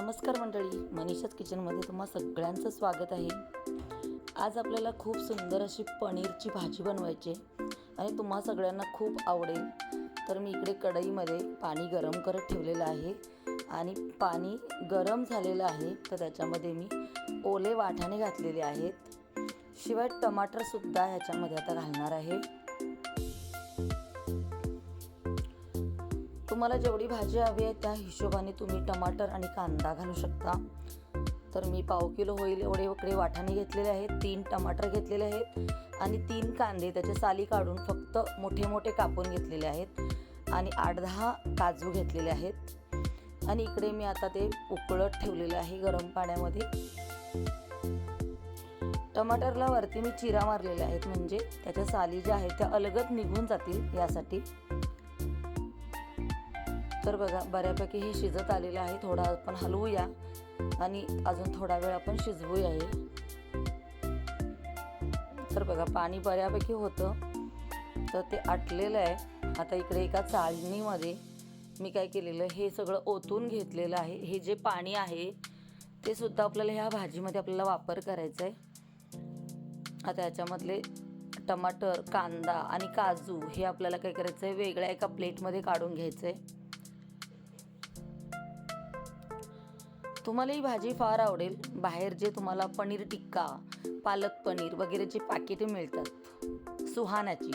नमस्कार मंडळी मनीषाच किचनमध्ये तुम्हा सगळ्यांचं स्वागत आहे. आज आपल्याला खूप सुंदर अशी पनीरची भाजी बनवायची आहे आणि तुम्हा सगळ्यांना खूप आवडेल. तर मी इकडे कढईमध्ये पाणी गरम करत ठेवलेलं आहे आणि पाणी गरम झालेलं आहे तर त्याच्यामध्ये मी ओले वाटाणे घातलेले आहेत. शिवाय टमाटरसुद्धा ह्याच्यामध्ये आता घालणार आहे. तुम्हाला जेवढी भाजी हवी आहे त्या हिशोबाने तुम्ही टमाटर आणि कांदा घालू शकता. तर मी पाव किलो होईल एवढे वकडे वाटाणे घेतलेले आहेत तीन टमाटर घेतलेले आहेत आणि तीन कांदे त्याचे साली काढून फक्त मोठे मोठे कापून घेतलेले आहेत आणि आठ दहा काजू घेतलेले आहेत. आणि इकडे मी आता ते उकळत ठेवलेलं आहे गरम पाण्यामध्ये. टमाटरला वरती मी चिरा मारलेल्या आहेत म्हणजे त्याच्या साली ज्या आहेत त्या अलगद निघून जातील यासाठी. तर बघा बऱ्यापैकी हे शिजत आलेलं आहे. थोडा आपण हलवूया आणि अजून थोडा वेळ आपण शिजवूया हे. तर बघा पाणी बऱ्यापैकी होतं. तर ते आटलेलं आहे. आता इकडे एका चाळणीमध्ये मी काय केलेलं हे सगळं ओतून घेतलेलं आहे. हे जे पाणी आहे ते सुद्धा आपल्याला ह्या भाजीमध्ये आपल्याला वापर करायचा आहे. आता याच्यामधले टमाटर कांदा आणि काजू हे आपल्याला काय करायचं आहे वेगळ्या एका प्लेटमध्ये काढून घ्यायचं आहे. तुम्हाला ही भाजी फार आवडेल. बाहेर जे तुम्हाला पनीर टिक्का पालक पनीर वगैरे जे मिळतात सुहानाची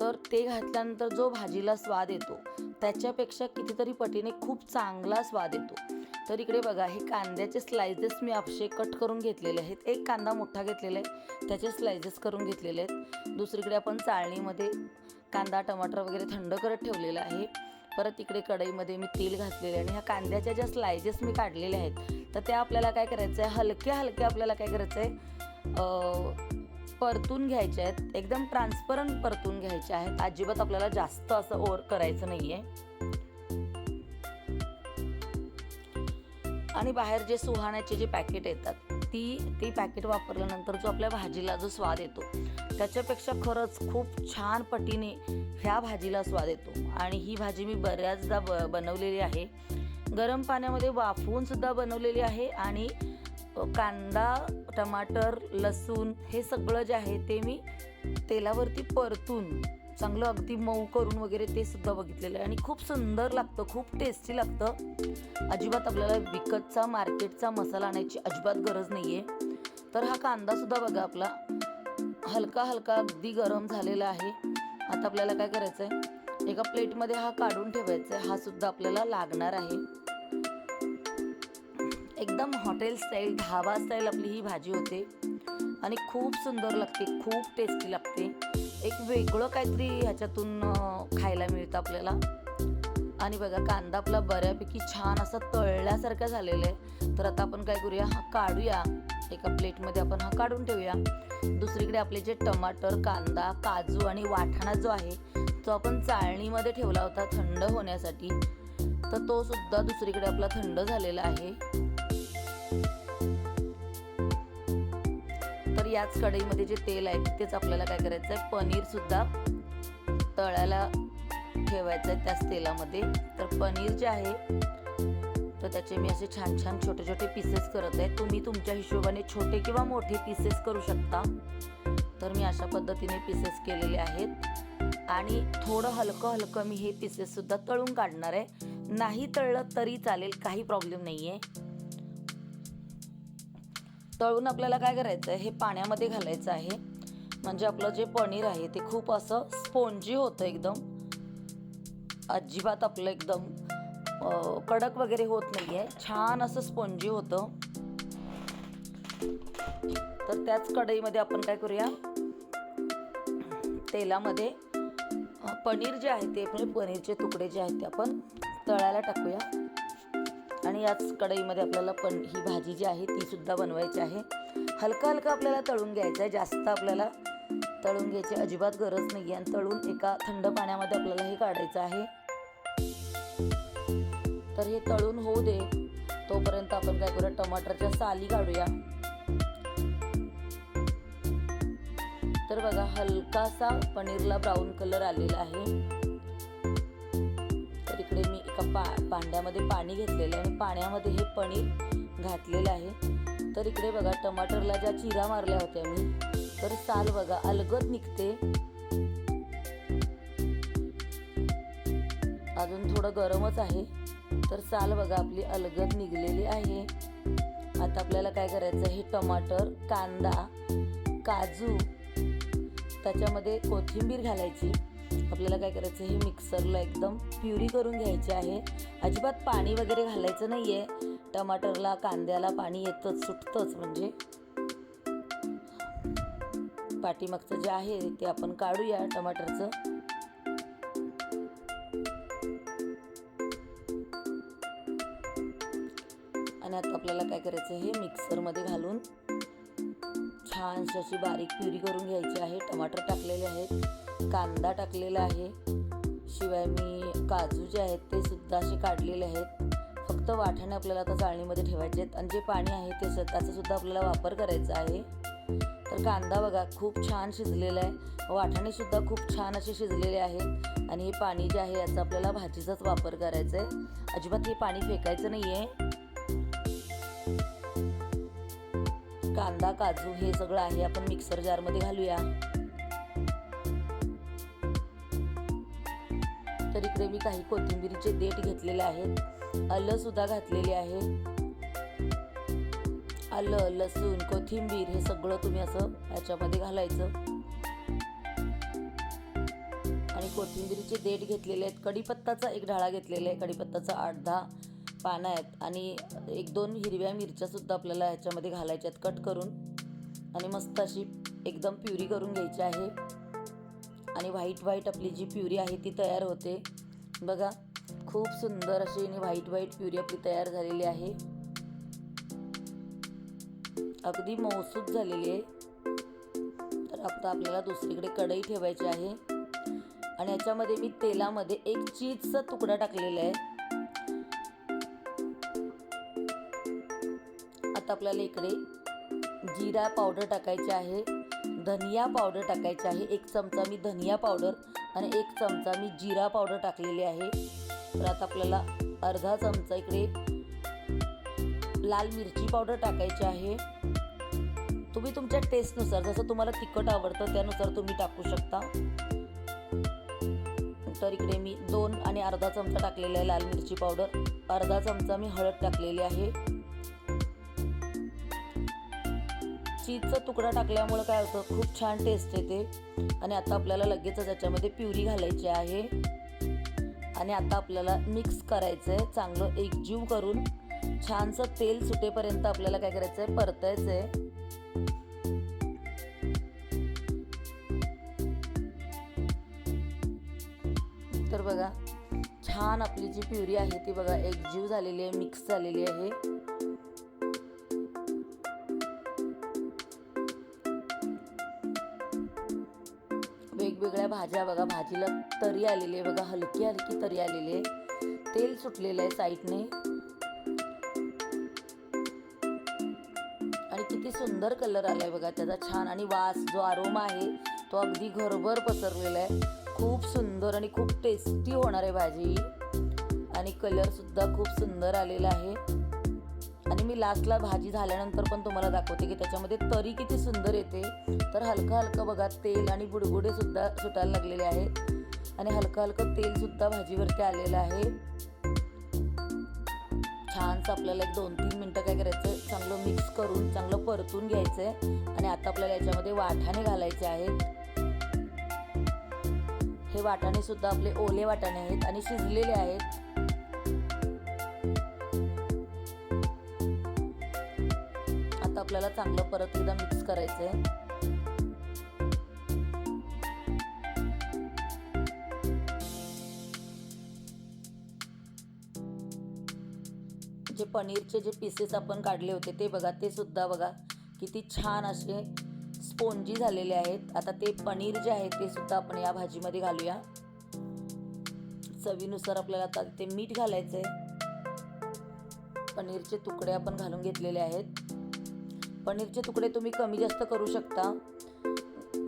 तर ते घातल्यानंतर जो भाजीला स्वाद येतो त्याच्यापेक्षा कितीतरी पटीने खूप चांगला स्वाद येतो. तर इकडे बघा हे कांद्याचे स्लायसेस मी आपशे कट करून घेतलेले आहेत. एक कांदा मोठा घेतलेला आहे त्याचे स्लायसेस करून घेतलेले आहेत. दुसरीकडे आपण चाळणीमध्ये कांदा टमाटर वगैरे थंड करत ठेवलेलं आहे. परत इकडे कढईमध्ये मी तेल घातलेले आणि ह्या कांद्याच्या ज्या स्लायसेस मी काढलेल्या आहेत तर त्या आपल्याला काय करायचं आहे? हलक्या हलक्या आपल्याला काय करायचं आहे? परतून घ्यायच्या आहेत. एकदम ट्रान्सपरंट परतून घ्यायच्या आहेत. अजिबात आपल्याला जास्त असं ओर करायचं नाही आहे आणि बाहेर जे सुहाण्याचे जे पॅकेट येतात ती ती पॅकेट वापरल्यानंतर जो आपल्या भाजीला जो स्वाद येतो त्याच्यापेक्षा खरंच खूप छान पटीने ह्या भाजीला स्वाद येतो. आणि ही भाजी मी बऱ्याचदा ब बनवलेली आहे. गरम पाण्यामध्ये वाफवूनसुद्धा बनवलेली आहे आणि कांदा टमाटर लसूण हे सगळं जे आहे ते मी तेलावरती परतून चांगलं अगदी मऊ करून वगैरे ते सुद्धा बघितलेलं आहे. आणि खूप सुंदर लागतं खूप टेस्टी लागतं. अजिबात आपल्याला विकतचा मार्केटचा मसाला आणायची अजिबात गरज नाही आहे तर हा कांदासुद्धा बघा आपला. हलका हलका अगदी गरम झालेला आहे. आता आपल्याला काय करायचं आहे एका प्लेटमध्ये हा काढून ठेवायचा आहे हा सुद्धा आपल्याला लागणार आहे. एकदम हॉटेल स्टाईल ढाबा स्टाईल आपली ही भाजी होते. आणि खूप सुंदर लागते खूप टेस्टी लागते. एक वेगळं काहीतरी ह्याच्यातून खायला मिळतं आपल्याला. आणि बघा कांदा आपला बऱ्यापैकी छान असा तळल्यासारखा झालेला आहे. तर आता आपण काय करूया? हा काढूया. एका प्लेटमध्ये आपण हा काढून ठेवूया. दुसरीकडे आपले जे टमाटर कांदा काजू आणि वाटाणा जो आहे तो आपण चाळणीमध्ये ठेवला होता थंड होण्यासाठी. तर तो सुद्धा दुसरीकडे आपला थंड झालेला आहे. याच कढईमध्ये जे तेल आहे तेच आपल्याला काय करायचं आहे? पनीरसुद्धा तळायला ठेवायचं आहे त्याच तेलामध्ये. तर पनीर जे आहे तर त्याचे मी असे छान छान छोटे छोटे पीसेस करत आहे. तुम्ही तुमच्या हिशोबाने छोटे किंवा मोठे पीसेस करू शकता. तर मी अशा पद्धतीने पीसेस केलेले आहेत. आणि थोडं हलकं हलकं मी हे पीसेससुद्धा तळून काढणार आहे. नाही तळलं तरी चालेल काही प्रॉब्लेम नाही आहे तळून आपल्याला काय करायचं आहे? हे पाण्यामध्ये घालायचं आहे. म्हणजे आपलं जे पनीर आहे ते खूप असं स्पोंजी होतं एकदम. अजिबात आपलं एकदम कडक वगैरे होत नाही आहे छान असं स्पोंजी होतं. तर त्याच कढईमध्ये आपण काय करूया? तेलामध्ये पनीर जे आहे ते म्हणजे पनीरचे तुकडे जे आहेत ते आपण तळायला टाकूया. आणि याच कढईमध्ये आपल्याला पण ही भाजी जी आहे ती सुद्धा बनवायची आहे. हलका हलका आपल्याला तळून घ्यायचं आहे. जास्त आपल्याला तळून घ्यायची अजिबात गरज नाही आहे आणि तळून एका थंड पाण्यामध्ये आपल्याला हे काढायचं आहे. तर हे तळून होऊ दे. तोपर्यंत आपण काय करूया? टमाटरच्या साली काढूया. तर बघा हलकासा पनीरला ब्राऊन कलर आलेला आहे. पा भांड्यामध्ये पाणी घेतलेलं आहे. आणि पाण्यामध्ये हे पनीर घातलेलं आहे. तर इकडे बघा टमाटरला ज्या चिरा मारल्या होत्या मी तर साल बघा अलगद निघते. अजून थोडं गरमच आहे. तर साल बघा आपली अलगद निघलेली आहे. आता आपल्याला काय करायचं? हे टमाटर कांदा काजू त्याच्यामध्ये कोथिंबीर घालायची. आपल्याला काय करायचं हे मिक्सरला एकदम प्युरी करून घ्यायची आहे. अजिबात पाणी वगैरे घालायचं नाही आहे टमाटरला कांद्याला पाणी येतंच सुटतंच म्हणजे. पाठीमागचं जे आहे ते आपण काढूया टमाटरचं. आणि आता आपल्याला काय करायचं हे मिक्सरमध्ये घालून छानशी अशी बारीक प्युरी करून घ्यायची आहे. टमाटर टाकलेले आहेत. कांदा टाकलेला आहे. शिवाय मी काजू जे आहेत ते सुद्धा असे काढलेले आहेत. फक्त वाटाणे आपल्याला आता चाळणीमध्ये ठेवायचे आहेत आणि जे पाणी आहे ते स- त्याचा सुद्धा आपल्याला वापर करायचा आहे. तर कांदा बघा खूप छान शिजलेला आहे. वाटाणेसुद्धा खूप छान असे शिजलेले आहेत. आणि हे पाणी जे आहे याचा आपल्याला भाजीचाच वापर करायचा आहे. अजिबात हे पाणी फेकायचं नाही आहे कांदा काजू हे सगळं आहे. आपण मिक्सर जारमध्ये घालूया. तर इकडे मी काही कोथिंबीरीचे देठ घेतलेले आहेत. आलं सुद्धा घातलेले आहे. आलं लसूण कोथिंबीर हे सगळं तुम्ही असं याच्यामध्ये घालायचं. आणि कोथिंबीरीचे देठ घेतलेले आहेत. कढीपत्ताचा एक ढाळा घेतलेला आहे. कढीपत्ताचा आठ दहा पानं आहेत. आणि एक दोन हिरव्या मिरच्या सुद्धा आपल्याला ह्याच्यामध्ये घालायच्या आहेत. कट करून. आणि मस्त अशी एकदम प्युरी करून घ्यायची आहे. आणि व्हाईट व्हाईट आपली जी प्युरी आहे ती तयार होते. बघा खूप सुंदर अशी आणि व्हाईट व्हाईट प्युरी आपली तयार झालेली आहे. अगदी मौसूद झालेली आहे. तर आता आपल्याला दुसरीकडे कढई ठेवायची आहे. आणि याच्यामध्ये मी तेलामध्ये एक चीजचा तुकडा टाकलेला आहे. आता आपल्याला इकडे जिरा पावडर टाकायची आहे. धनिया पावडर टाकायची आहे. एक चमचा मी धनिया पावडर आणि एक चमचा मी जिरा पावडर टाकलेली आहे. तर आता आपल्याला अर्धा चमचा इकडे लाल मिरची पावडर टाकायची आहे. तुम्ही तुमच्या टेस्टनुसार जसं तुम्हाला तिखट आवडतं त्यानुसार तुम्ही टाकू शकता. तर इकडे मी दोन आणि अर्धा चमचा टाकलेला आहे लाल मिरची पावडर अर्धा चमचा मी हळद टाकलेली आहे. चीजचा तुकडा टाकल्यामुळं काय होतं? खूप छान टेस्ट येते. आणि आता आपल्याला लगेचच त्याच्यामध्ये प्युरी घालायची आहे. आणि आता आपल्याला मिक्स करायचं आहे चांगलं एकजीव करून छानसं तेल सुटेपर्यंत आपल्याला काय करायचं आहे परतायचं आहे तर बघा छान आपली जी प्युरी आहे ती बघा एकजीव झालेली आहे मिक्स झालेली आहे. वेगवेगळ्या भाज्या बघा भाजीला तरी आलेली आहे बघा हलकी हलकी तरी आलेली आहे. तेल सुटलेलं आहे साईडने. आणि किती सुंदर कलर आलाय बघा त्याचा छान. आणि वास जो आरोमा आहे तो अगदी घरभर पसरलेला आहे. खूप सुंदर आणि खूप टेस्टी होणार आहे भाजी. आणि कलर सुद्धा खूप सुंदर आलेला आहे. आणि मी लास्टला भाजी झाल्यानंतर पण तुम्हाला दाखवते की त्याच्यामध्ये तरी किती सुंदर येते. तर हलकं हलकं बघा तेल आणि बुडबुडे सुद्धा सुटायला लागलेले आहेत आणि हलकं हलकं तेलसुद्धा भाजीवरती आलेलं आहे. छानसं आपल्याला एक दोन तीन मिनटं काय करायचं चांगलं मिक्स करून चांगलं परतून घ्यायचं आहे आणि आता आपल्याला याच्यामध्ये वाटाणे घालायचे आहेत. हे वाटाणे सुद्धा आपले ओले वाटाणे आहेत आणि शिजलेले आहेत. आपल्याला चांगलं परत एकदा मिक्स करायचं आहे जे पनीरचे जे पीसेस आपण काढले होते ते बघा ते सुद्धा बघा किती छान असे स्पोंजी झालेले आहेत. आता ते पनीर जे आहे ते सुद्धा आपण या भाजीमध्ये घालूया. चवीनुसार आपल्याला आता ते मीठ घालायचं आहे पनीरचे तुकडे आपण घालून घेतलेले आहेत. पनीरचे तुकडे तुम्ही कमी जास्त करू शकता.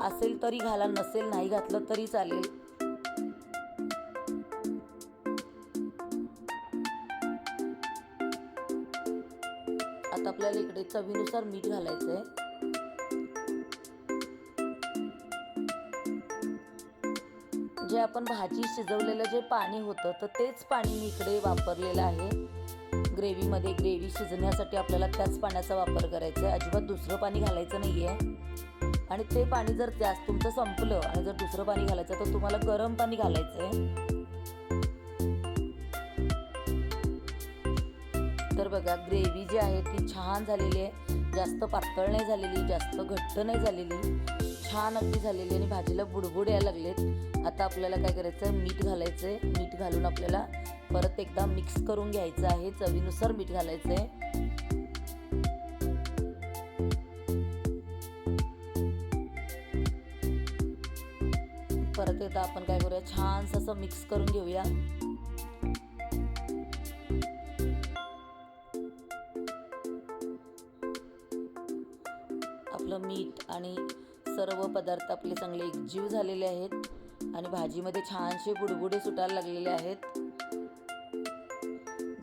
असेल तरी घाला नसेल नाही घातलं तरी चालेल. आता आपल्याला इकडे चवीनुसार मीठ घालायचं आहे जे आपण भाजी शिजवलेलं जे पाणी होतं तर तेच पाणी मी इकडे वापरलेलं आहे. ग्रेव्हीमध्ये ग्रेव्ही शिजण्यासाठी आपल्याला त्याच पाण्याचा वापर करायचा आहे. अजिबात दुसरं पाणी घालायचं नाही आहे. आणि ते पाणी जर त्याच तुमचं संपलं आणि जर दुसरं पाणी घालायचं तर तुम्हाला गरम पाणी घालायचं आहे. तर बघा ग्रेव्ही जी आहे ती छान झालेली आहे. जास्त पातळ नाही झालेली जास्त घट्ट नाही झालेली. छान अगदी झालेली आणि भाजीला बुडबुड यायला लागलेत. आता आपल्याला काय करायचं आहे मीठ घालायचं आहे मीठ घालून आपल्याला परत एकदा मिक्स करून घ्यायचं आहे. चवीनुसार मीठ घालायचं आहे परत एकदा आपण काय करूया? छान असं मिक्स करून घेऊया. आपलं मीठ आणि सर्व पदार्थ आपले चांगले एकजीव झालेले आहेत आणि भाजीमध्ये छानसे बुडबुडे सुटायला लागलेले आहेत.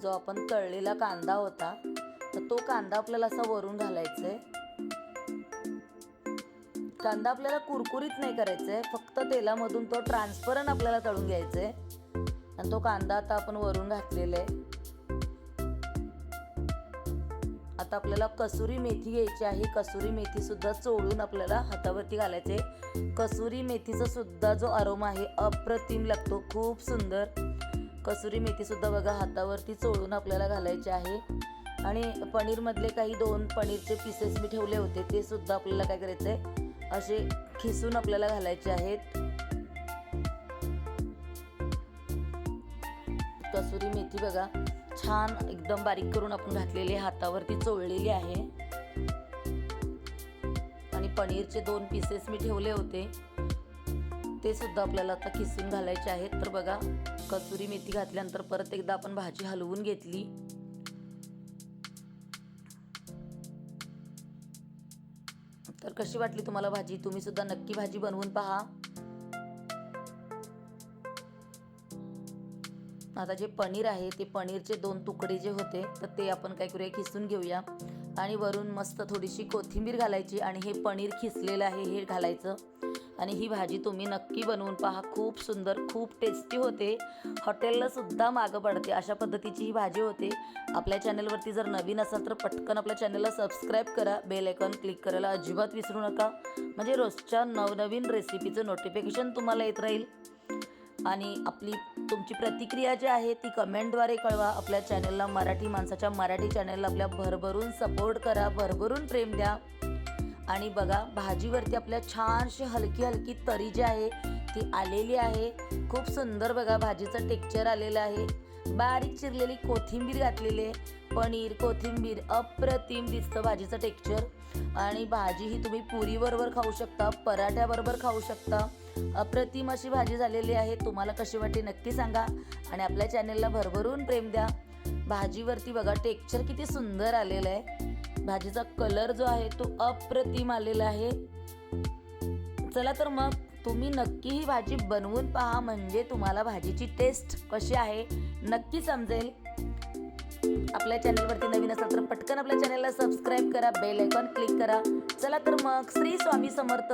जो आपण तळलेला कांदा होता तर तो कांदा आपल्याला असा वरून घालायचा आहे कांदा आपल्याला कुरकुरीत नाही करायचा आहे फक्त तेलामधून तो ट्रान्सपरंट आपल्याला तळून घ्यायचा आहे आणि तो कांदा आता आपण वरून घातलेला आहे. आता आपल्याला कसुरी मेथी घ्यायची आहे. कसुरी मेथीसुद्धा चोळून आपल्याला हातावरती घालायचे कसुरी मेथीचा सुद्धा जो अरोमा आहे अप्रतिम लागतो. खूप सुंदर. कसुरी मेथीसुद्धा बघा हातावरती चोळून आपल्याला घालायचे आहे. आणि पनीरमधले काही दोन पनीरचे पीसेस मी ठेवले होते ते सुद्धा आपल्याला काय करायचं आहे असे खिसून आपल्याला घालायचे आहेत. कसुरी मेथी बघा. छान एकदम बारीक करून आपण घातलेले हातावरती चोळलेली आहे. आणि पनीरचे दोन पीसेस मी ठेवले होते. ते सुद्धा आपल्याला आता खिसून घालायचे आहेत. तर बघा कसुरी मेथी घातल्यानंतर परत एकदा आपण भाजी हलवून घेतली. तर कशी वाटली तुम्हाला भाजी? तुम्ही सुद्धा नक्की भाजी बनवून पहा. आता जे पनीर आहे ते पनीरचे दोन तुकडे जे होते तर ते आपण काय करूया खिसून घेऊया. आणि वरून मस्त थोडीशी कोथिंबीर घालायची आणि हे पनीर खिसलेलं आहे हे घालायचं. आणि ही भाजी तुम्ही नक्की बनवून पहा खूप सुंदर खूप टेस्टी होते. हॉटेलला सुद्धा मागं पडते अशा पद्धतीची ही भाजी होते. आपल्या चॅनलवरती जर नवीन असाल तर पटकन आपल्या चॅनलला सबस्क्राईब करा. बेल आयकॉन क्लिक करायला अजिबात विसरू नका. म्हणजे रोजच्या नवनवीन रेसिपीचं नोटिफिकेशन तुम्हाला येत राहील. आणि आपली तुमची प्रतिक्रिया जी आहे ती कमेंटद्वारे कळवा. आपल्या चॅनलला मराठी माणसाच्या मराठी चॅनलला आपल्या भरभरून सपोर्ट करा भरभरून प्रेम द्या. आणि बघा भाजीवरती आपल्या छानशी हलकी हलकी तरी जी आहे ती आलेली आहे. खूप सुंदर बघा भाजीचं टेक्चर आलेलं आहे. बारीक चिरलेली कोथिंबीर घातलेली आहे. पनीर कोथिंबीर अप्रतिम दिसतं भाजीचं टेक्चर आणि भाजी ही तुम्ही पुरीबरोबर खाऊ शकता पराठ्याबरोबर खाऊ शकता. अप्रतिम अशी भाजी झालेली आहे. तुम्हाला कशी वाटली नक्की सांगा. आणि आपल्या चॅनेलला भरभरून प्रेम द्या. भाजीवरती बघा टेक्चर किती सुंदर आलेलं आहे. भाजीचा कलर जो आहे तो अप्रतिम आलेला आहे. चला तर मग तुम्ही नक्की ही भाजी बनवून पहा. म्हणजे तुम्हाला भाजीची टेस्ट कशी आहे नक्की समजेल. आपल्या चॅनलवरती नवीन असाल तर पटकन आपल्या चॅनलला सबस्क्राईब करा. बेल आयकॉन क्लिक करा. चला तर मग श्री स्वामी समर्थ.